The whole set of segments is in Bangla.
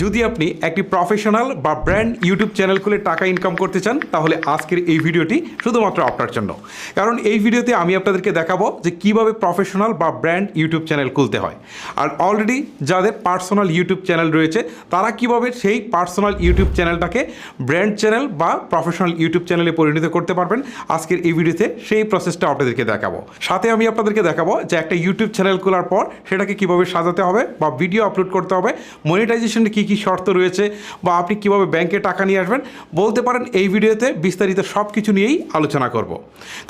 যদি আপনি একটি প্রফেশনাল বা ব্র্যান্ড ইউটিউব চ্যানেল খুলে টাকা ইনকাম করতে চান, তাহলে আজকের এই ভিডিওটি শুধুমাত্র আপনার জন্য। কারণ এই ভিডিওতে আমি আপনাদেরকে দেখাবো যে কীভাবে প্রফেশনাল বা ব্র্যান্ড ইউটিউব চ্যানেল খুলতে হয়। আর অলরেডি যাদের পার্সোনাল ইউটিউব চ্যানেল রয়েছে, তারা কীভাবে সেই পার্সোনাল ইউটিউব চ্যানেলটাকে ব্র্যান্ড চ্যানেল বা প্রফেশনাল ইউটিউব চ্যানেলে পরিণত করতে পারবেন, আজকের এই ভিডিওতে সেই প্রসেসটা আপনাদেরকে দেখাবো। সাথে আমি আপনাদেরকে দেখাবো যে একটা ইউটিউব চ্যানেল খোলার পর সেটাকে কীভাবে সাজাতে হবে বা ভিডিও আপলোড করতে হবে মনিটাইজেশনে কী কী শর্ত রয়েছে বা আপনি কীভাবে ব্যাংকে টাকা নিয়ে আসবেন, বলতে পারেন এই ভিডিওতে বিস্তারিত সব কিছু নিয়েই আলোচনা করব।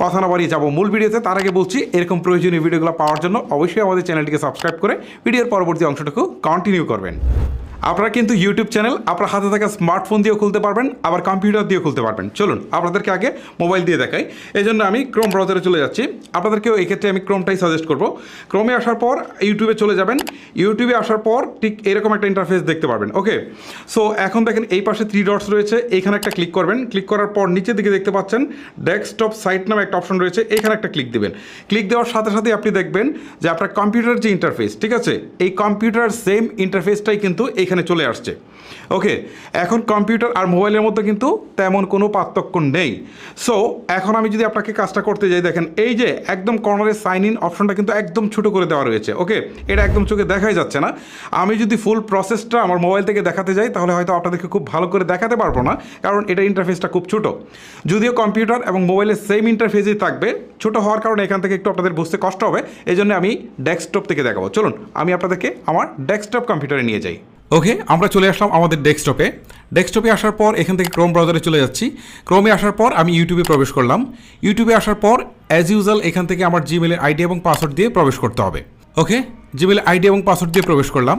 কথা না বাড়িয়ে যাব মূল ভিডিওতে, তার আগে বলছি, এরকম প্রয়োজনীয় ভিডিওগুলো পাওয়ার জন্য অবশ্যই আমাদের চ্যানেলটিকে সাবস্ক্রাইব করে ভিডিওর পরবর্তী অংশটুকু কন্টিনিউ করবেন। আপনারা কিন্তু ইউটিউব চ্যানেল আপনার হাতে থাকা স্মার্টফোন দিয়েও খুলতে পারবেন, আবার কম্পিউটার দিয়েও খুলতে পারবেন। চলুন, আপনাদেরকে আগে মোবাইল দিয়ে দেখাই। এই জন্য আমি ক্রোম ব্রাউজারে চলে যাচ্ছি। আপনাদেরকেও এই ক্ষেত্রে আমি ক্রোমটাই সাজেস্ট করব। ক্রোমে আসার পর ইউটিউবে চলে যাবেন। ইউটিউবে আসার পর ঠিক এরকম একটা ইন্টারফেস দেখতে পারবেন। ওকে সো এখন দেখেন এই পাশে থ্রি ডটস রয়েছে। এইখানে একটা ক্লিক করবেন। ক্লিক করার পর নিচের দিকে দেখতে পাচ্ছেন ডেস্কটপ সাইট নামে একটা অপশন রয়েছে। এখানে একটা ক্লিক দেবেন। ক্লিক দেওয়ার সাথে সাথে আপনি দেখবেন যে আপনার কম্পিউটার যে ইন্টারফেস ঠিক আছে? এই কম্পিউটার সেম ইন্টারফেসটাই কিন্তু এইখানে চলে আসছে। ওকে এখন কম্পিউটার আর মোবাইলের মধ্যে কিন্তু তেমন কোনো পার্থক্য নেই। সো এখন আমি যদি আপনাকে কাজটা করতে যাই, দেখেন, এই যে একদম কর্নারে সাইন ইন অপশনটা কিন্তু একদম ছোটো করে দেওয়া রয়েছে। ওকে এটা একদম চোখে দেখাই যাচ্ছে না। আমি যদি ফুল প্রসেসটা আমার মোবাইল থেকে দেখাতে যাই, তাহলে হয়তো আপনাদেরকে খুব ভালো করে দেখাতে পারব না, কারণ এটা ইন্টারফেসটা খুব ছোটো। যদিও কম্পিউটার এবং মোবাইলের সেম ইন্টারফেসই থাকবে, ছোটো হওয়ার কারণে এখান থেকে একটু আপনাদের বুঝতে কষ্ট হবে এই জন্য আমি ডেস্কটপ থেকে দেখাবো। চলুন, আমি আপনাদেরকে আমার ডেস্কটপ কম্পিউটারে নিয়ে যাই। ওকে আমরা চলে আসলাম আমাদের ডেস্কটপে ডেস্কটপে আসার পর এখান থেকে ক্রোম ব্রাউজারে চলে যাচ্ছি। ক্রোমে আসার পর আমি ইউটিউবে প্রবেশ করলাম। ইউটিউবে আসার পর অ্যাজ ইউজুয়াল এখান থেকে আমার জিমেলের আইডি এবং পাসওয়ার্ড দিয়ে প্রবেশ করতে হবে। ওকে জিমেল আইডি এবং পাসওয়ার্ড দিয়ে প্রবেশ করলাম।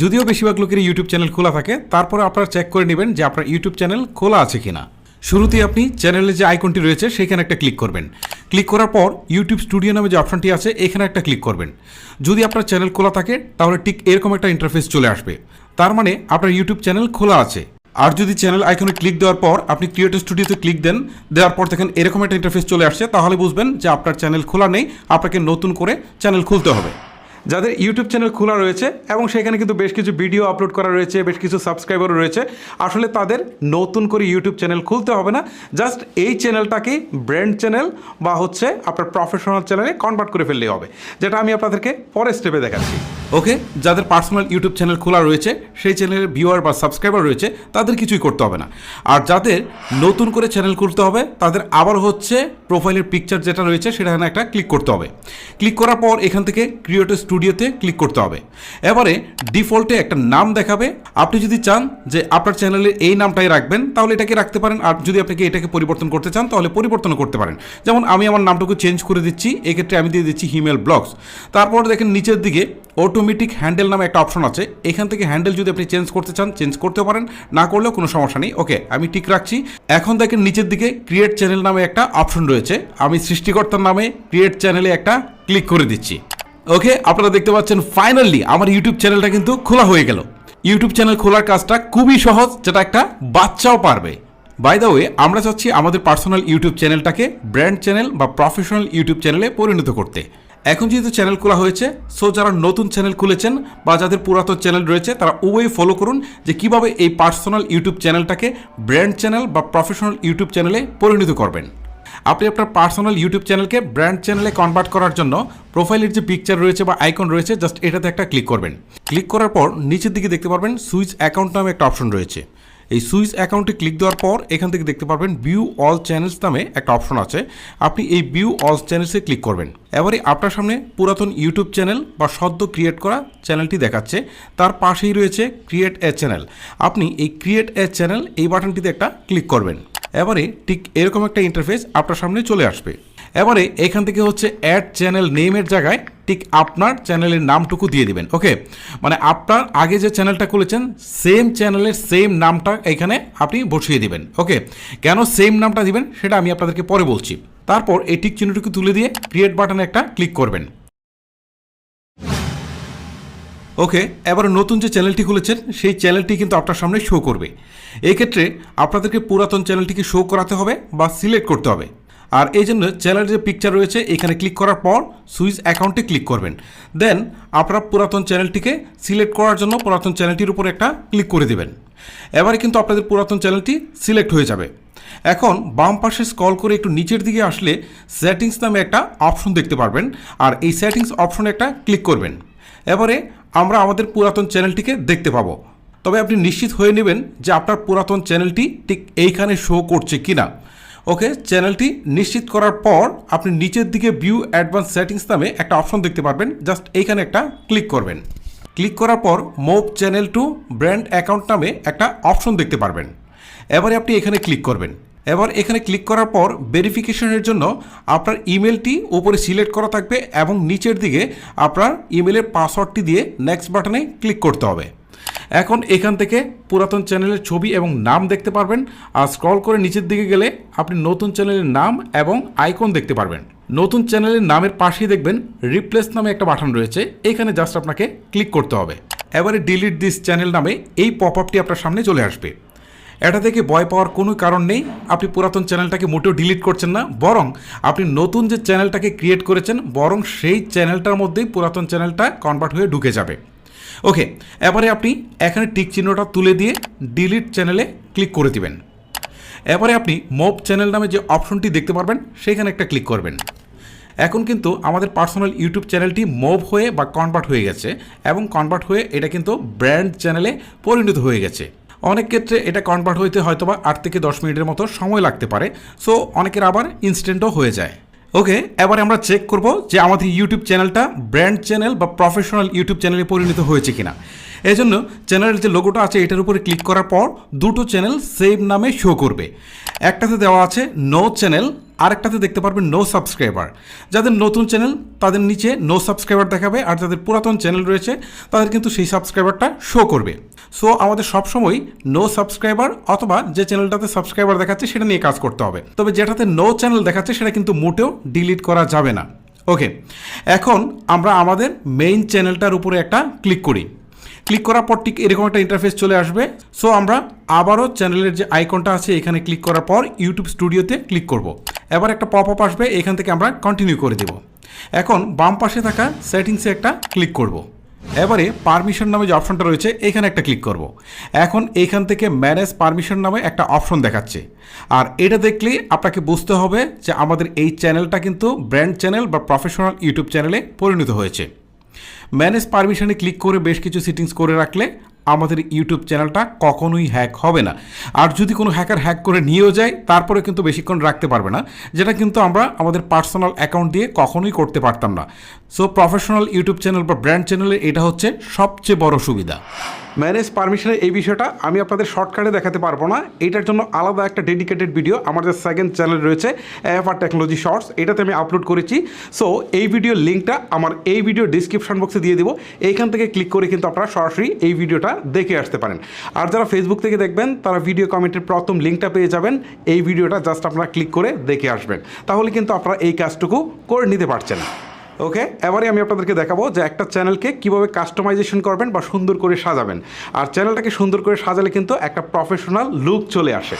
যদিও বেশিরভাগ লোকের ইউটিউব চ্যানেল খোলা থাকে, তারপরে আপনারা চেক করে নেবেন যে আপনার ইউটিউব চ্যানেল খোলা আছে কিনা। শুরুতেই আপনি চ্যানেলের যে আইকনটি রয়েছে, সেখানে একটা ক্লিক করবেন। ক্লিক করার পর ইউটিউব স্টুডিও নামে যে অপশনটি আছে, এখানে একটা ক্লিক করবেন। যদি আপনার চ্যানেল খোলা থাকে, তাহলে ঠিক এরকম একটা ইন্টারফেস চলে আসবে। তার মানে আপনার ইউটিউব চ্যানেল খোলা আছে। আর যদি চ্যানেল আইকনে ক্লিক দেওয়ার পর আপনি ক্রিয়েটর স্টুডিওতে ক্লিক দেন, দেওয়ার পর দেখেন এরকম একটা ইন্টারফেস চলে আসছে, তাহলে বুঝবেন যে আপনার চ্যানেল খোলা নেই, আপনাকে নতুন করে চ্যানেল খুলতে হবে। যাদের ইউটিউব চ্যানেল খোলা রয়েছে এবং সেখানে কিন্তু বেশ কিছু ভিডিও আপলোড করা রয়েছে, বেশ কিছু সাবস্ক্রাইবারও রয়েছে, আসলে তাদের নতুন করে ইউটিউব চ্যানেল খুলতে হবে না। জাস্ট এই চ্যানেলটাকে ব্র্যান্ড চ্যানেল বা হচ্ছে আপনার প্রফেশনাল চ্যানেলে কনভার্ট করে ফেললেই হবে, যেটা আমি আপনাদেরকে পরের স্টেপে দেখাচ্ছি। ওকে যাদের পার্সোনাল ইউটিউব চ্যানেল খোলা রয়েছে, সেই চ্যানেলের ভিউয়ার বা সাবস্ক্রাইবার রয়েছে, তাদের কিছুই করতে হবে না। আর যাদের নতুন করে চ্যানেল খুলতে হবে, তাদের আবার হচ্ছে প্রোফাইলের পিকচার যেটা রয়েছে, সেটা একটা ক্লিক করতে হবে। ক্লিক করার পর এখান থেকে ক্রিয়েটর স্টুডিওতে ক্লিক করতে হবে। এবারে ডিফল্টে একটা নাম দেখাবে। আপনি যদি চান যে আপনার চ্যানেলে এই নামটাই রাখবেন, তাহলে এটাকে রাখতে পারেন। আর যদি আপনাকে এটাকে পরিবর্তন করতে চান, তাহলে পরিবর্তন করতে পারেন। যেমন আমি আমার নামটুকু চেঞ্জ করে দিচ্ছি, এক্ষেত্রে আমি দিয়ে দিচ্ছি হিমেল ব্লগস। তারপর দেখেন নিচের দিকে অটোমেটিক হ্যান্ডেল নামে একটা অপশন আছে। এখান থেকে হ্যান্ডেল যদি আপনি চেঞ্জ করতে চান, চেঞ্জ করতে পারেন। না করলেও কোনো সমস্যা নেই। ওকে, আমি ঠিক রাখছি। এখন দেখেন নিচের দিকে ক্রিয়েট চ্যানেল নামে একটা অপশন রয়েছে। আমি সৃষ্টিকর্তার নামে ক্রিয়েট চ্যানেলে একটা ক্লিক করে দিচ্ছি। ওকে আপনারা দেখতে পাচ্ছেন ফাইনালি আমার ইউটিউব চ্যানেলটা কিন্তু খোলা হয়ে গেল। ইউটিউব চ্যানেল খোলার কাজটা খুবই সহজ, যেটা একটা বাচ্চাও পারবে। বাই দ্য ওয়ে আমরা চাচ্ছি আমাদের পার্সোনাল ইউটিউব চ্যানেলটাকে ব্র্যান্ড চ্যানেল বা প্রফেশনাল ইউটিউব চ্যানেলে পরিণত করতে। এখন যেহেতু চ্যানেল খোলা হয়েছে সো যারা নতুন চ্যানেল খুলেছেন বা যাদের পুরাতন চ্যানেল রয়েছে, তারা উভয়ই ফলো করুন যে কীভাবে এই পার্সোনাল ইউটিউব চ্যানেলটাকে ব্র্যান্ড চ্যানেল বা প্রফেশনাল ইউটিউব চ্যানেলে পরিণত করবেন। আপনি আপনার পার্সোনাল ইউটিউব চ্যানেলকে ব্র্যান্ড চ্যানেলে কনভার্ট করার জন্য প্রোফাইলের যে পিকচার রয়েছে বা আইকন রয়েছে জাস্ট এটাতে একটা ক্লিক করবেন। ক্লিক করার পর নিচের দিকে দেখতে পারবেন সুইচ অ্যাকাউন্ট নামে একটা অপশন রয়েছে। এই সুইচ অ্যাকাউন্টে ক্লিক দেওয়ার পর এখান থেকে দেখতে পারবেন ভিউ অল চ্যানেলস নামে একটা অপশন আছে। আপনি এই ভিউ অল চ্যানেলসে ক্লিক করবেন। এবারে আপনার সামনে পুরাতন ইউটিউব চ্যানেল বা সদ্য ক্রিয়েট করা চ্যানেলটি দেখাচ্ছে। তার পাশেই রয়েছে ক্রিয়েট এ চ্যানেল আপনি এই ক্রিয়েট এ চ্যানেল এই বাটনটিতে একটা ক্লিক করবেন। এবারে ঠিক এরকম একটা ইন্টারফেস আপনার সামনে চলে আসবে। এবারে এখান থেকে হচ্ছে অ্যাড চ্যানেল নেমের জায়গায় ঠিক আপনার চ্যানেলের নামটুকু দিয়ে দিবেন ওকে মানে আপনার আগে যে চ্যানেলটা খুলেছেন সেম চ্যানেলের সেম নামটা এখানে আপনি বসিয়ে দিবেন ওকে কেন সেম নামটা দিবেন, সেটা আমি আপনাদেরকে পরে বলছি। তারপর এই টিক চিহ্নটুকু তুলে দিয়ে ক্রিয়েট বাটনে একটা ক্লিক করবেন। ওকে, এবার নতুন যে চ্যানেলটি খুলেছেন, সেই চ্যানেলটি কিন্তু আপনার সামনে শো করবে। এই ক্ষেত্রে আপনাদেরকে পুরাতন চ্যানেলটিকে শো করাতে হবে বা সিলেক্ট করতে হবে। আর এই জন্য চ্যানেলের যে পিকচার রয়েছে, এখানে ক্লিক করার পর সুইচ অ্যাকাউন্টে ক্লিক করবেন। দেন আপনারা পুরাতন চ্যানেলটিকে সিলেক্ট করার জন্য পুরাতন চ্যানেলটির উপর একটা ক্লিক করে দেবেন। এবারে কিন্তু আপনাদের পুরাতন চ্যানেলটি সিলেক্ট হয়ে যাবে। এখন বাম পাশে স্কল করে একটু নিচের দিকে আসলে সেটিংস নামে একটা অপশন দেখতে পারবেন। আর এই সেটিংস অপশনে একটা ক্লিক করবেন। এবারে আমরা আমাদের পুরাতন চ্যানেলটিকে দেখতে পাবো। তবে আপনি নিশ্চিত হয়ে নেবেন যে আপনার পুরাতন চ্যানেলটি ঠিক এইখানে শো করছে কিনা। ওকে, চ্যানেলটি নিশ্চিত করার পর আপনি নিচের দিকে ভিউ অ্যাডভান্স সেটিংস নামে একটা অপশন দেখতে পারবেন। জাস্ট এইখানে একটা ক্লিক করবেন। ক্লিক করার পর move channel to brand account নামে একটা অপশন দেখতে পারবেন। এবারে আপনি এখানে ক্লিক করবেন। এবার এখানে ক্লিক করার পর ভেরিফিকেশনের জন্য আপনার ইমেলটি উপরে সিলেক্ট করা থাকবে এবং নিচের দিকে আপনার ইমেলের পাসওয়ার্ডটি দিয়ে নেক্সট বাটনে ক্লিক করতে হবে। এখন এখান থেকে পুরাতন চ্যানেলের ছবি এবং নাম দেখতে পারবেন আর স্ক্রল করে নিচের দিকে গেলে আপনি নতুন চ্যানেলের নাম এবং আইকন দেখতে পারবেন। নতুন চ্যানেলের নামের পাশেই দেখবেন রিপ্লেস নামে একটা বাটন রয়েছে, এখানে জাস্ট আপনাকে ক্লিক করতে হবে। এবারে ডিলিট দিস চ্যানেল নামে এই পপ আপটি আপনার সামনে চলে আসবে। এটা থেকে ভয় পাওয়ার কোনো কারণ নেই। আপনি পুরাতন চ্যানেলটাকে মোটেও ডিলিট করছেন না। বরং আপনি নতুন যে চ্যানেলটাকে ক্রিয়েট করেছেন, বরং সেই চ্যানেলটার মধ্যেই পুরাতন চ্যানেলটা কনভার্ট হয়ে ঢুকে যাবে। ওকে এবারে আপনি এখানে টিক চিহ্নটা তুলে দিয়ে ডিলিট চ্যানেলে ক্লিক করে দিবেন। এবারে আপনি মোব চ্যানেল নামে যে অপশনটি দেখতে পারবেন, সেখানে একটা ক্লিক করবেন। এখন কিন্তু আমাদের পার্সোনাল ইউটিউব চ্যানেলটি মোভ হয়ে বা কনভার্ট হয়ে গেছে এবং কনভার্ট হয়ে এটা কিন্তু ব্র্যান্ড চ্যানেলে পরিণত হয়ে গেছে। অনেক ক্ষেত্রে এটা কনভার্ট হইতে হয়তো বা আট থেকে দশ মিনিটের মতো সময় লাগতে পারে। সো অনেকের আবার ইনস্ট্যান্টও হয়ে যায়। ওকে এবারে আমরা চেক করব যে আমাদের ইউটিউব চ্যানেলটা ব্র্যান্ড চ্যানেল বা প্রফেশনাল ইউটিউব চ্যানেলে পরিণত হয়েছে কিনা। এই জন্য চ্যানেলের যে লোগোটা আছে, এটার উপরে ক্লিক করার পর দুটো চ্যানেল সেম নামে শো করবে। একটাতে দেওয়া আছে নো চ্যানেল আরেকটাতে দেখতে পারবেন নো সাবস্ক্রাইবার যাদের নতুন চ্যানেল তাদের নিচে নো সাবস্ক্রাইবার দেখাবে, আর যাদের পুরাতন চ্যানেল রয়েছে, তাদের কিন্তু সেই সাবস্ক্রাইবারটা শো করবে। সো আমাদের সবসময় নো সাবস্ক্রাইবার অথবা যে চ্যানেলটাতে সাবস্ক্রাইবার দেখাচ্ছে, সেটা নিয়ে কাজ করতে হবে। তবে যেটাতে নো চ্যানেল দেখাচ্ছে, সেটা কিন্তু মোটেও ডিলিট করা যাবে না। ওকে এখন আমরা আমাদের মেইন চ্যানেলটার উপরে একটা ক্লিক করি। ক্লিক করার পর ঠিক এরকম একটা ইন্টারফেস চলে আসবে। সো আমরা আবারও চ্যানেলের যে আইকনটা আছে, এখানে ক্লিক করার পর ইউটিউব স্টুডিওতে ক্লিক করব। এবার একটা পপ আপ আসবে, এখান থেকে আমরা কন্টিনিউ করে দেব। এখন বাম পাশে থাকা সেটিংসে একটা ক্লিক করব। এবারে পারমিশন নামে যে অপশনটা রয়েছে, এখানে একটা ক্লিক করব। এখন এইখান থেকে ম্যানেজ পারমিশন নামে একটা অপশন দেখাচ্ছে। আর এটা দেখলেই আপনাকে বুঝতে হবে যে আমাদের এই চ্যানেলটা কিন্তু ব্র্যান্ড চ্যানেল বা প্রফেশনাল ইউটিউব চ্যানেলে পরিণত হয়েছে। ম্যানেজ পারমিশনে ক্লিক করে বেশ কিছু সেটিংস করে রাখলে আমাদের ইউটিউব চ্যানেলটা কখনোই হ্যাক হবে না। আর যদি কোনো হ্যাকার হ্যাক করে নিয়েও যায়, তারপরে কিন্তু বেশিক্ষণ রাখতে পারবে না, যেটা কিন্তু আমরা আমাদের পার্সোনাল অ্যাকাউন্ট দিয়ে কখনোই করতে পারতাম না। সো প্রফেশনাল ইউটিউব চ্যানেল বা ব্র্যান্ড চ্যানেলে এটা হচ্ছে সবচেয়ে বড় সুবিধা। ম্যানেজ পারমিশনের এই বিষয়টা আমি আপনাদের শর্টকাটে দেখাতে পারব না। এটার জন্য আলাদা একটা ডেডিকেটেড ভিডিও আমার যে সেকেন্ড চ্যানেল রয়েছে এফআর টেকনোলজি শর্টস এটাতে আমি আপলোড করেছি। সো এই ভিডিওর লিঙ্কটা আমার এই ভিডিও ডিসক্রিপশন বক্সে দিয়ে দিব। এইখান থেকে ক্লিক করে কিন্তু আপনারা সরাসরি এই ভিডিওটা দেখে আসতে পারেন। আর যারা ফেসবুক থেকে দেখবেন, তারা ভিডিও কমেন্টের প্রথম লিঙ্কটা পেয়ে যাবেন। এই ভিডিওটা জাস্ট আপনারা ক্লিক করে দেখে আসবেন। তাহলে কিন্তু আপনারা এই কাজটুকু করে নিতে পারছেন। ওকে এবারে আমি আপনাদেরকে দেখাবো যে একটা চ্যানেলকে কীভাবে কাস্টমাইজেশন করবেন বা সুন্দর করে সাজাবেন। আর চ্যানেলটাকে সুন্দর করে সাজালে কিন্তু একটা প্রফেশনাল লুক চলে আসে।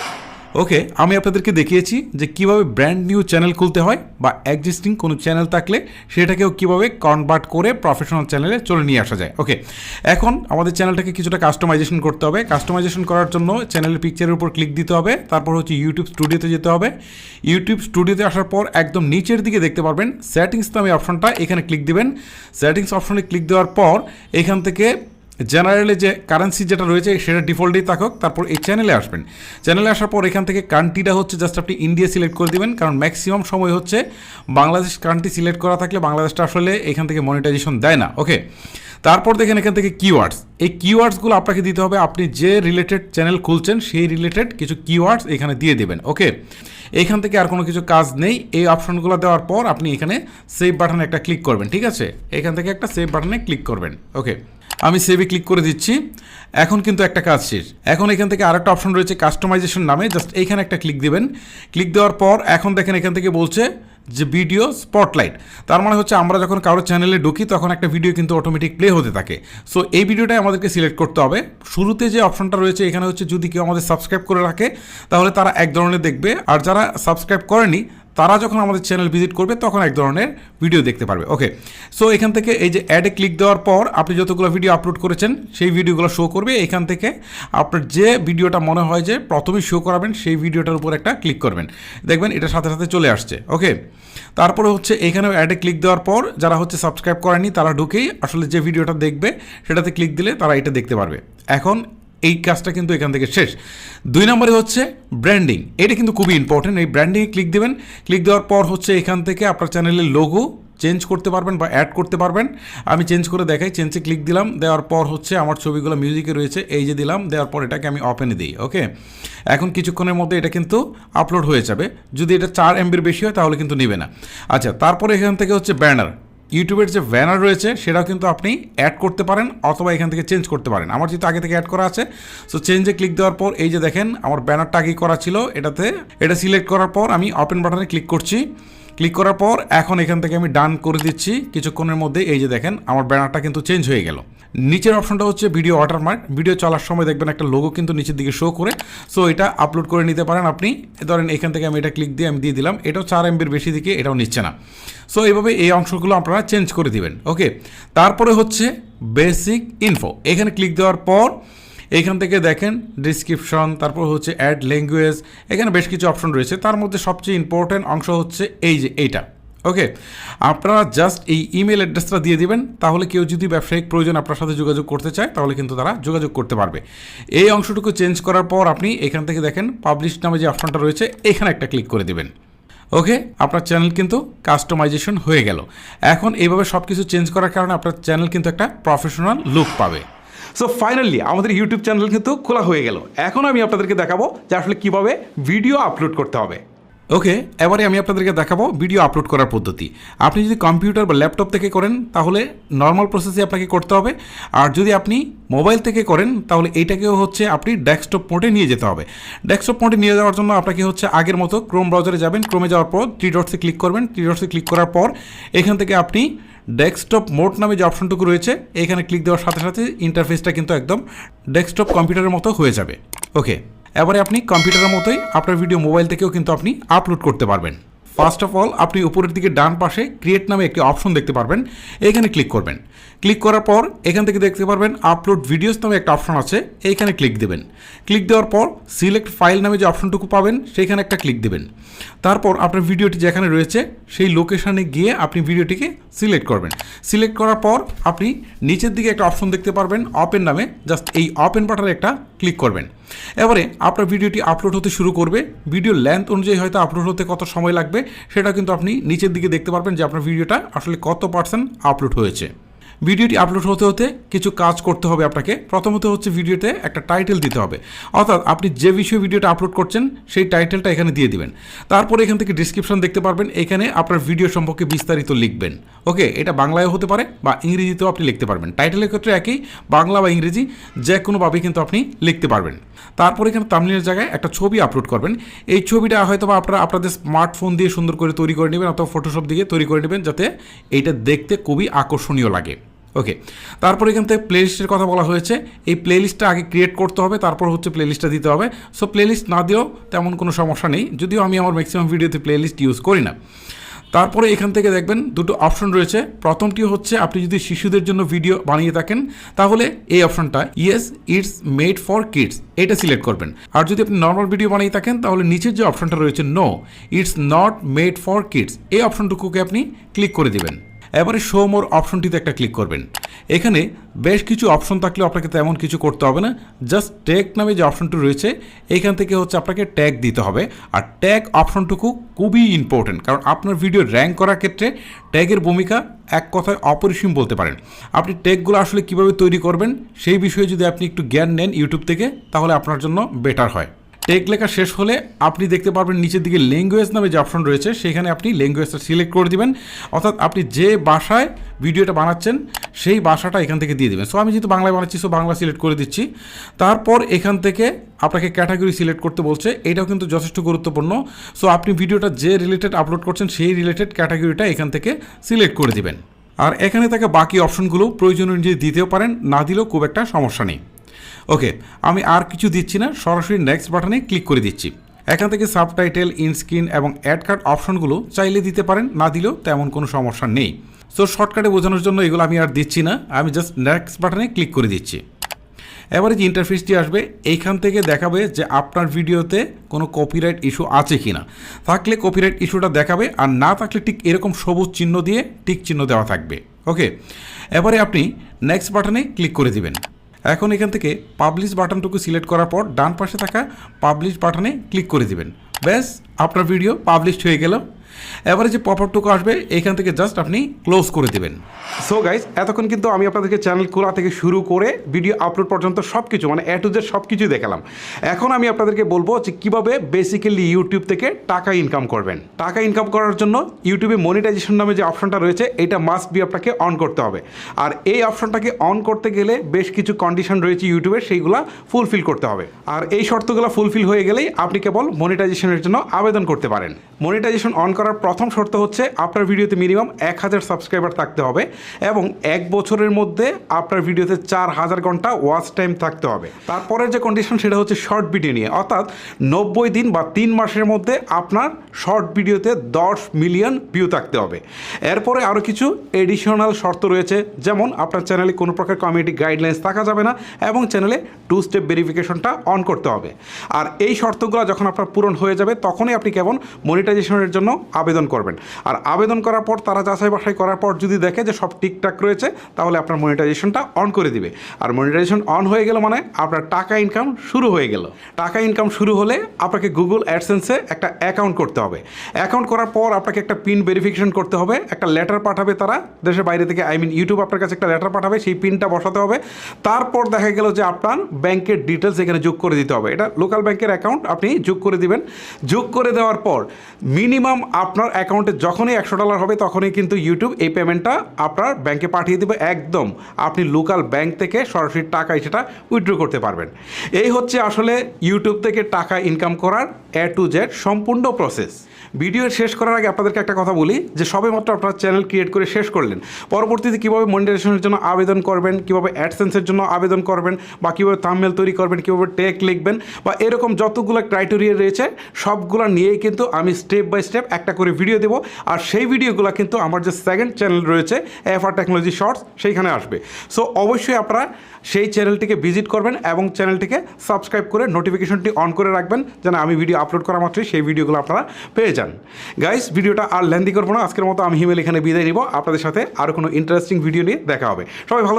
ওকে, আমি আপনাদেরকে দেখিয়েছি যে কীভাবে ব্র্যান্ড নিউ চ্যানেল খুলতে হয় বা এক্সিস্টিং কোনো চ্যানেল থাকলে সেটাকেও কীভাবে কনভার্ট করে প্রফেশনাল চ্যানেলে চলে নিয়ে আসা যায়। ওকে, এখন আমাদের চ্যানেলটাকে কিছুটা কাস্টমাইজেশন করতে হবে। কাস্টমাইজেশন করার জন্য চ্যানেলের পিকচারের উপর ক্লিক দিতে হবে। তারপর হচ্ছে ইউটিউব স্টুডিওতে যেতে হবে। ইউটিউব স্টুডিওতে আসার পর একদম নিচের দিকে দেখতে পারবেন সেটিংস নামে অপশনটা এখানে ক্লিক দিবেন। সেটিংস অপশনে ক্লিক দেওয়ার পর এখান থেকে জেনারেলে যে কারেন্সি যেটা রয়েছে, সেটা ডিফল্টেই থাকুক, তারপর এই চ্যানেলে আসবেন। চ্যানেলে আসার পর এখান থেকে কান্ট্রিটা হচ্ছে জাস্ট আপনি ইন্ডিয়া সিলেক্ট করে দিবেন, কারণ ম্যাক্সিমাম সময় হচ্ছে বাংলাদেশ কান্ট্রি সিলেক্ট করা থাকলে বাংলাদেশটা আসলে এখান থেকে মনিটাইজেশন দেয় না। ওকে তারপর দেখেন এখান থেকে কিওয়ার্ডস এই কিওয়ার্ডসগুলো আপনাকে দিতে হবে, আপনি যে রিলেটেড চ্যানেল খুলছেন, সেই রিলেটেড কিছু কিওয়ার্ডস এখানে দিয়ে দেবেন। ওকে এখান থেকে আর কোনো কিছু কাজ নেই। এই অপশনগুলো দেওয়ার পর আপনি এখানে সেভ বাটনে একটা ক্লিক করবেন, ঠিক আছে? এখান থেকে একটা সেভ বাটনে ক্লিক করবেন। ওকে আমি সেভে ক্লিক করে দিচ্ছি। এখন কিন্তু একটা কাজ শেষ। এখন এখান থেকে আরেকটা অপশন রয়েছে কাস্টমাইজেশন নামে। জাস্ট এইখানে একটা ক্লিক দেবেন। ক্লিক দেওয়ার পর এখন দেখেন এখান থেকে বলছে যে ভিডিও স্পটলাইট তার মানে হচ্ছে আমরা যখন কারোর চ্যানেলে ঢুকি, তখন একটা ভিডিও কিন্তু অটোমেটিক প্লে হতে থাকে। সো এই ভিডিওটাই আমাদেরকে সিলেক্ট করতে হবে। শুরুতে যে অপশনটা রয়েছে, এখানে হচ্ছে যদি কেউ আমাদের সাবস্ক্রাইব করে রাখে, তাহলে তারা এক ধরনের দেখবে। আর যারা সাবস্ক্রাইব করেনি তারা যখন আমাদের চ্যানেল ভিজিট করবে, তখন এক ধরনের ভিডিও দেখতে পারবে। ওকে সো এখান থেকে এই যে অ্যাডে ক্লিক দেওয়ার পর আপনি যতগুলো ভিডিও আপলোড করেছেন, সেই ভিডিওগুলো শো করবে। এখান থেকে আপনার যে ভিডিওটা মনে হয় যে প্রথমেই শো করাবেন, সেই ভিডিওটার উপর একটা ক্লিক করবেন। দেখবেন এটা সাথে সাথে চলে আসছে। ওকে তারপরে হচ্ছে এখানে অ্যাডে ক্লিক দেওয়ার পর যারা হচ্ছে সাবস্ক্রাইব করেনি তারা ঢুকেই আসলে যে ভিডিওটা দেখবে, সেটাতে ক্লিক দিলে তারা এটা দেখতে পারবে। এখন এই কাজটা কিন্তু এখান থেকে শেষ। দুই নম্বরে হচ্ছে ব্র্যান্ডিং এটা কিন্তু খুবই ইম্পর্টেন্ট এই ব্র্যান্ডিংয়ে ক্লিক দেবেন। ক্লিক দেওয়ার পর হচ্ছে এখান থেকে আপনার চ্যানেলের লোগো চেঞ্জ করতে পারবেন বা অ্যাড করতে পারবেন। আমি চেঞ্জ করে দেখাই। চেঞ্জে ক্লিক দিলাম। দেওয়ার পর হচ্ছে আমার ছবিগুলো মিউজিকে রয়েছে। এই যে দিলাম। দেওয়ার পর এটাকে আমি ওপেনে দিই। ওকে এখন কিছুক্ষণের মধ্যে এটা কিন্তু আপলোড হয়ে যাবে। যদি এটা চার এমবির বেশি হয়, তাহলে কিন্তু নেবে না। আচ্ছা তারপরে এখান থেকে হচ্ছে ব্যানার ইউটিউবের যে ব্যানার রয়েছে, সেটাও কিন্তু আপনি অ্যাড করতে পারেন অথবা এখান থেকে চেঞ্জ করতে পারেন। আমার যেহেতু আগে থেকে অ্যাড করা আছে সো চেঞ্জে ক্লিক দেওয়ার পর, এই যে দেখেন, আমার ব্যানারটা আগেই করা ছিল, এটাতে, এটা সিলেক্ট করার পর আমি ওপেন বাটনে ক্লিক করছি। ক্লিক করার পর এখন এখান থেকে আমি ডান করে দিচ্ছি। কিছুক্ষণের মধ্যে এই যে দেখেন, আমার ব্যানারটা কিন্তু চেঞ্জ হয়ে গেল। নিচের অপশনটা হচ্ছে ভিডিও ওয়াটারমার্ক ভিডিও চলার সময় দেখবেন একটা লোগো কিন্তু নিচের দিকে শো করে। সো এটা আপলোড করে নিতে পারেন আপনি। ধরেন এখান থেকে আমি এটা ক্লিক দিয়ে আমি দিয়ে দিলাম। এটাও চার এমবির বেশি দিকে, এটাও নিচ্ছে না। সো এইভাবে এই অংশগুলো আপনারা চেঞ্জ করে দিবেন। ওকে তারপরে হচ্ছে বেসিক ইনফো এখানে ক্লিক দেওয়ার পর এইখান থেকে দেখেন ডিসক্রিপশন তারপর হচ্ছে অ্যাড ল্যাঙ্গুয়েজ এখানে বেশ কিছু অপশন রয়েছে। তার মধ্যে সবচেয়ে ইম্পর্ট্যান্ট অংশ হচ্ছে এই যে এইটা। ওকে আপনারা জাস্ট এই ইমেল অ্যাড্রেসটা দিয়ে দিবেন, তাহলে কেউ যদি ব্যবসায়িক প্রয়োজন আপনার সাথে যোগাযোগ করতে চায়, তাহলে কিন্তু তারা যোগাযোগ করতে পারবে। এই অংশটুকু চেঞ্জ করার পর আপনি এখান থেকে দেখেন পাবলিশ নামে যে অপশনটা রয়েছে, এখানে একটা ক্লিক করে দিবেন। ওকে আপনার চ্যানেল কিন্তু কাস্টমাইজেশন হয়ে গেল। এখন এইভাবে সব কিছু চেঞ্জ করার কারণে আপনার চ্যানেল কিন্তু একটা প্রফেশনাল লুক পাবে। সো ফাইনালি আমাদের ইউটিউব চ্যানেল কিন্তু খোলা হয়ে গেল। এখন আমি আপনাদেরকে দেখাবো যে আসলে কীভাবে ভিডিও আপলোড করতে হবে। ওকে এবারে আমি আপনাদেরকে দেখাবো ভিডিও আপলোড করার পদ্ধতি। আপনি যদি কম্পিউটার বা ল্যাপটপ থেকে করেন, তাহলে নর্মাল প্রসেসে আপনাকে করতে হবে। আর যদি আপনি মোবাইল থেকে করেন, তাহলে এইটাকেও হচ্ছে আপনি ডেস্কটপ মোডে নিয়ে যেতে হবে। ডেস্কটপ মোডে নিয়ে যাওয়ার জন্য আপনাকে হচ্ছে আগের মতো ক্রোম ব্রাউজারে যাবেন। ক্রোমে যাওয়ার পর থ্রি ডটসে ক্লিক করবেন। থ্রি ডটসে ক্লিক করার পর এখান থেকে আপনি ডেস্কটপ মোড নামে যে অপশনটুকু রয়েছে, এখানে ক্লিক দেওয়ার সাথে সাথে ইন্টারফেসটা কিন্তু একদম ডেস্কটপ কম্পিউটারের মতো হয়ে যাবে। ওকে এবারে আপনি কম্পিউটারের মতোই আপনার ভিডিও মোবাইল থেকেও কিন্তু আপনি আপলোড করতে পারবেন। ফার্স্ট অফ অল আপনি উপরের দিকে ডান পাশে ক্রিয়েট নামে একটি অপশন দেখতে পারবেন। এখানে ক্লিক করবেন। ক্লিক করার পর এখান থেকে দেখতে পারবেন আপলোড ভিডিওস নামে একটা অপশন আছে, এইখানে ক্লিক দেবেন। ক্লিক দেওয়ার পর সিলেক্ট ফাইল নামে যে অপশনটুকু পাবেন, সেইখানে একটা ক্লিক দেবেন। তারপর আপনার ভিডিওটি যেখানে রয়েছে, সেই লোকেশানে গিয়ে আপনি ভিডিওটিকে সিলেক্ট করবেন। সিলেক্ট করার পর আপনি নিচের দিকে একটা অপশন দেখতে পারবেন অপেন নামে জাস্ট এই ওপেন বাটনে একটা ক্লিক করবেন। এবারে আপনার ভিডিওটি আপলোড হতে শুরু করবে ভিডিও লেন্থ অনুযায়ী হয়তো আপলোড হতে কত সময় লাগবে, সেটা কিন্তু আপনি নিচের দিকে দেখতে পারবেন যে আপনার ভিডিওটা আসলে কত পার্সেন্ট আপলোড হয়েছে। ভিডিওটি আপলোড হতে হতে কিছু কাজ করতে হবে আপনাকে। প্রথমত হচ্ছে ভিডিওতে একটা টাইটেল দিতে হবে। অর্থাৎ আপনি যে বিষয়ে ভিডিওটা আপলোড করছেন, সেই টাইটেলটা এখানে দিয়ে দিবেন। তারপর এখান থেকে ডিসক্রিপশন দেখতে পারবেন। এখানে আপনার ভিডিও সম্পর্কে বিস্তারিত লিখবেন। ওকে এটা বাংলায়ও হতে পারে বা ইংরেজিতেও আপনি লিখতে পারবেন। টাইটেলের ক্ষেত্রে একই, বাংলা বা ইংরেজি যে কোনোভাবে কিন্তু আপনি লিখতে পারবেন। তারপর এখানে তামিলের জায়গায় একটা ছবি আপলোড করবেন। এই ছবিটা হয়তো বা আপনারা আপনাদের স্মার্টফোন দিয়ে সুন্দর করে তৈরি করে নেবেন অথবা ফটোশপ দিয়ে তৈরি করে নেবেন, যাতে এইটা দেখতে খুবই আকর্ষণীয় লাগে। ওকে তারপর এখান থেকে প্লেলিস্টের কথা বলা হয়েছে। এই প্লেলিস্টটা আগে ক্রিয়েট করতে হবে, তারপর হচ্ছে প্লেলিস্টটা দিতে হবে। সো প্লেলিস্ট না দিয়েও তেমন কোনো সমস্যা নেই। যদিও আমি আমার ম্যাক্সিমাম ভিডিওতে প্লেলিস্ট ইউজ করি না। তারপরে এখান থেকে দেখবেন দুটো অপশন রয়েছে। প্রথমটি হচ্ছে, আপনি যদি শিশুদের জন্য ভিডিও বানিয়ে থাকেন, তাহলে এই অপশনটা yes it's made for kids এটা সিলেক্ট করবেন। আর যদি আপনি নর্মাল ভিডিও বানিয়ে থাকেন, তাহলে নিচের যে অপশনটা রয়েছে no it's not made for kids এই অপশনটুকুকে আপনি ক্লিক করে দিবেন। এবারে শো মোর অপশনটিতে একটা ক্লিক করবেন। এখানে বেশ কিছু অপশন থাকলেও আপনাকে তেমন কিছু করতে হবে না। জাস্ট ট্যাগ নামে যে অপশনটি রয়েছে এইখান থেকে হচ্ছে আপনাকে ট্যাগ দিতে হবে। আর ট্যাগ অপশনটুকু খুবই ইম্পর্টেন্ট কারণ আপনার ভিডিও র্যাঙ্ক করার ক্ষেত্রে ট্যাগের ভূমিকা এক কথায় অপরিসীম বলতে পারেন। আপনি ট্যাগগুলো আসলে কীভাবে তৈরি করবেন, সেই বিষয়ে যদি আপনি একটু জ্ঞান নেন ইউটিউব থেকে, তাহলে আপনার জন্য বেটার হয়। টেক লেখা শেষ হলে আপনি দেখতে পারবেন নিচের দিকে ল্যাঙ্গুয়েজ নামে যে অপশন রয়েছে, সেখানে আপনি ল্যাঙ্গুয়েজটা সিলেক্ট করে দিবেন। অর্থাৎ আপনি যে ভাষায় ভিডিওটা বানাচ্ছেন, সেই ভাষাটা এখান থেকে দিয়ে দেবেন। সো আমি যেহেতু বাংলায় বানাচ্ছি সো বাংলা সিলেক্ট করে দিচ্ছি। তারপর এখান থেকে আপনাকে ক্যাটাগরি সিলেক্ট করতে বলছে। এটাও কিন্তু যথেষ্ট গুরুত্বপূর্ণ। সো আপনি ভিডিওটা যে রিলেটেড আপলোড করছেন, সেই রিলেটেড ক্যাটাগরিটা এখান থেকে সিলেক্ট করে দিবেন। আর এখানে থাকা বাকি অপশনগুলো। প্রয়োজন অনুযায়ী দিতেও পারেন, না দিলেও খুব একটা সমস্যা নেই। ওকে, আমি আর কিছু দিচ্ছি না, সরাসরি নেক্সট বাটনে ক্লিক করে দিচ্ছি। এখান থেকে সাবটাইটেল ইনস্ক্রিন এবং অ্যাড কার্ড অপশনগুলো চাইলে দিতে পারেন, না দিলেও তেমন কোনো সমস্যা নেই। সো শর্টকাটে বোঝানোর জন্য এগুলো আমি আর দিচ্ছি না, আমি জাস্ট নেক্সট বাটনে ক্লিক করে দিচ্ছি। এবারে যে ইন্টারফেসটি আসবে, এইখান থেকে দেখাবে যে আপনার ভিডিওতে কোনো কপিরাইট ইস্যু আছে কি না থাকলে কপিরাইট ইস্যুটা দেখাবে, আর না থাকলে ঠিক এরকম সবুজ চিহ্ন দিয়ে টিক চিহ্ন দেওয়া থাকবে। ওকে, এবারে আপনি নেক্সট বাটনে ক্লিক করে দিবেন। এখন এখান থেকে পাবলিশ বাটনটুকু সিলেক্ট করার পর ডান পাশে থাকা পাবলিশ বাটনে ক্লিক করে দিবেন। ব্যাস, আপনার ভিডিও পাবলিশড হয়ে গেল। এবারে যে পপআপটুকু আসবে, এখান থেকে জাস্ট আপনি ক্লোজ করে দিবেন। সো গাইজ এতক্ষণ কিন্তু আমি আপনাদেরকে চ্যানেল খোলা থেকে শুরু করে ভিডিও আপলোড পর্যন্ত সব কিছু মানে এ টু জেড সব কিছুই দেখালাম। এখন আমি আপনাদেরকে বলব যে কীভাবে বেসিক্যালি ইউটিউব থেকে টাকা ইনকাম করবেন। টাকা ইনকাম করার জন্য ইউটিউবে মনিটাইজেশন নামে যে অপশনটা রয়েছে, এটা মাস্ট বি আপনাকে অন করতে হবে। আর এই অপশনটাকে অন করতে গেলে বেশ কিছু কন্ডিশন রয়েছে ইউটিউবে সেইগুলো ফুলফিল করতে হবে। আর এই শর্তগুলো ফুলফিল হয়ে গেলেই আপনি কেবল মনিটাইজেশনের জন্য আবেদন করতে পারেন। মনিটাইজেশন অন করার প্রথম শর্ত হচ্ছে আপনার ভিডিওতে মিনিমাম এক হাজার সাবস্ক্রাইবার থাকতে হবে এবং এক বছরের মধ্যে আপনার ভিডিওতে চার হাজার ঘণ্টা ওয়াচ টাইম থাকতে হবে। তারপরের যে কন্ডিশন সেটা হচ্ছে শর্ট ভিডিও নিয়ে। অর্থাৎ নব্বই দিন বা তিন মাসের মধ্যে আপনার শর্ট ভিডিওতে দশ মিলিয়ন ভিউ থাকতে হবে। এরপরে আরও কিছু এডিশনাল শর্ত রয়েছে, যেমন আপনার চ্যানেলে কোনো প্রকার কমিউনিটি গাইডলাইন্স থাকা যাবে না এবং চ্যানেলে টু স্টেপ ভেরিফিকেশনটা অন করতে হবে। আর এই শর্তগুলো যখন আপনার পূরণ হয়ে যাবে, তখনই আপনি কেবল মনিটাইজেশনের জন্য আবেদন করবেন। আর আবেদন করার পর, তারা যাচাই বাছাই করার পর যদি দেখে যে সব ঠিকঠাক রয়েছে, তাহলে আপনার মনিটাইজেশনটা অন করে দিবে। আর মনিটাইজেশন অন হয়ে গেল মানে আপনার টাকা ইনকাম শুরু হয়ে গেল। টাকা ইনকাম শুরু হলে আপনাকে গুগল অ্যাডসেন্সে একটা অ্যাকাউন্ট করতে হবে। অ্যাকাউন্ট করার পর আপনাকে একটা পিন ভেরিফিকেশন করতে হবে। একটা লেটার পাঠাবে তারা। দেশের বাইরে থেকে আই মিন ইউটিউব আপনার কাছে একটা লেটার পাঠাবে, সেই পিনটা বসাতে হবে। তারপর দেখা গেল যে আপনার ব্যাংকের ডিটেলস এখানে যোগ করে দিতে হবে। এটা লোকাল ব্যাংকের অ্যাকাউন্ট আপনি যোগ করে দিবেন। যোগ করে দেওয়ার পর মিনিমাম আপনার অ্যাকাউন্টে যখনই একশো ডলার হবে, তখনই কিন্তু ইউটিউব এই পেমেন্টটা আপনার ব্যাংকে পাঠিয়ে দেবে। একদম আপনি লোকাল ব্যাংক থেকে সরাসরি টাকায় সেটা উইথড্র করতে পারবেন। এই হচ্ছে আসলে ইউটিউব থেকে টাকা ইনকাম করার এ টু জেড সম্পূর্ণ প্রসেস ভিডিও শেষ করার আগে আপনাদেরকে একটা কথা বলি, যে সবেমাত্র আপনার চ্যানেল ক্রিয়েট করে শেষ করলেন। পরবর্তীতে কীভাবে মনিটাইজেশনের জন্য আবেদন করবেন, কীভাবে অ্যাডসেন্সের জন্য আবেদন করবেন, বা কীভাবে থামমেল তৈরি করবেন, কীভাবে টেক লিখবেন, বা এরকম যতগুলো ক্রাইটেরিয়া রয়েছে, সবগুলো নিয়েই কিন্তু আমি স্টেপ বাই স্টেপ একটা করে ভিডিও দেবো। আর সেই ভিডিওগুলো কিন্তু আমার যে সেকেন্ড চ্যানেল রয়েছে এফ আর টেকনোলজি শর্টস সেইখানে আসবে। সো অবশ্যই আপনারা সেই চ্যানেলটিকে ভিজিট করবেন এবং চ্যানেলটিকে সাবস্ক্রাইব করে নোটিফিকেশনটি অন করে রাখবেন যেন আমি ভিডিও আপলোড করা মাত্রই সেই ভিডিওগুলো আপনারা পেয়ে যান। গাইস ভিডিওটা আর লেন্দি করব না। আজকের মতো আমি হিমেল এখানে বিদায় নিব। আপনাদের সাথে আরও কোনো ইন্টারেস্টিং ভিডিও নিয়ে দেখা হবে। সবাই ভালো